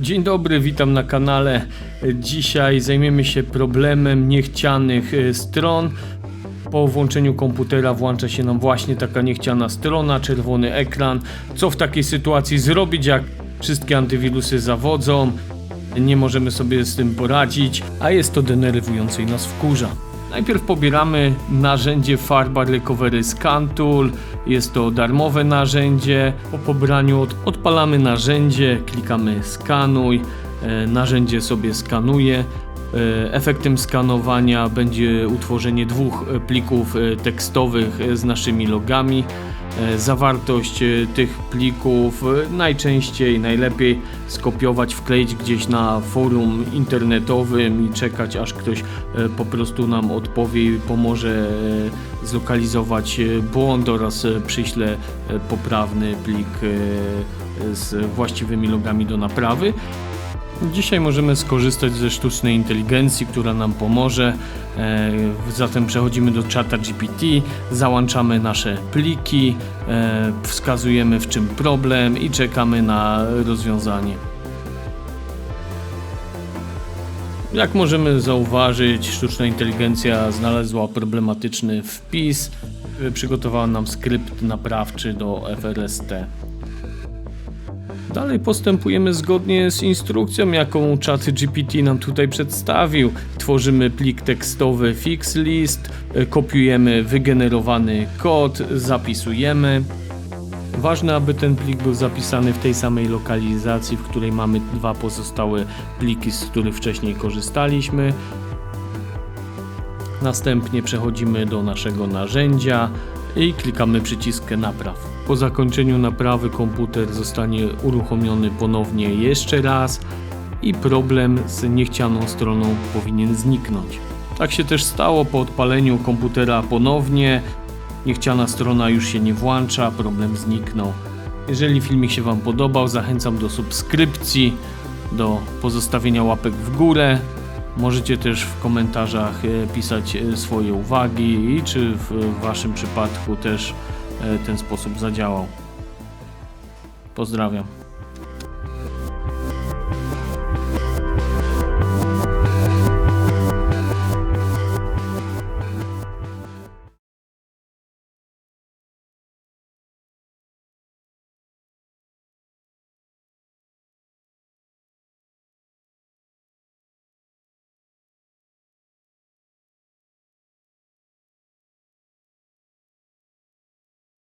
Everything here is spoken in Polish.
Dzień dobry, witam na kanale. Dzisiaj zajmiemy się problemem niechcianych e, stron. Po włączeniu komputera włącza się nam właśnie taka niechciana strona, czerwony ekran. Co w takiej sytuacji zrobić, jak wszystkie antywirusy zawodzą? Nie możemy sobie z tym poradzić, a jest to denerwujące i nas wkurza. Najpierw pobieramy narzędzie Farba Recovery Scan Tool. Jest to darmowe narzędzie. Po pobraniu od, odpalamy narzędzie, klikamy skanuj. E, narzędzie sobie skanuje. E, Efektem skanowania będzie utworzenie dwóch e, plików tekstowych z naszymi logami. E, Zawartość e, tych plików e, najczęściej, najlepiej skopiować, wkleić gdzieś na forum internetowym i czekać aż ktoś po prostu nam odpowie i pomoże zlokalizować błąd oraz przyśle poprawny plik z właściwymi logami do naprawy. Dzisiaj możemy skorzystać ze sztucznej inteligencji, która nam pomoże. E, Zatem przechodzimy do czata GPT, załączamy nasze pliki, e, wskazujemy w czym problem i czekamy na rozwiązanie. Jak możemy zauważyć, sztuczna inteligencja znalazła problematyczny wpis, e, przygotowała nam skrypt naprawczy do FRST. Dalej postępujemy zgodnie z instrukcją, jaką czat GPT nam tutaj przedstawił. Tworzymy plik tekstowy fixlist, e, kopiujemy wygenerowany kod, zapisujemy. Ważne, aby ten plik był zapisany w tej samej lokalizacji, w której mamy dwa pozostałe pliki, z których wcześniej korzystaliśmy. Następnie przechodzimy do naszego narzędzia i klikamy przycisk napraw. Po zakończeniu naprawy komputer zostanie uruchomiony ponownie jeszcze raz i problem z niechcianą stroną powinien zniknąć. Tak się też stało po odpaleniu komputera ponownie. Niechciana strona już się nie włącza, problem zniknął. Jeżeli filmik się Wam podobał, zachęcam do subskrypcji, do pozostawienia łapek w górę. Możecie też w komentarzach e, pisać e, swoje uwagi i czy w Waszym przypadku też ten sposób zadziałał. Pozdrawiam.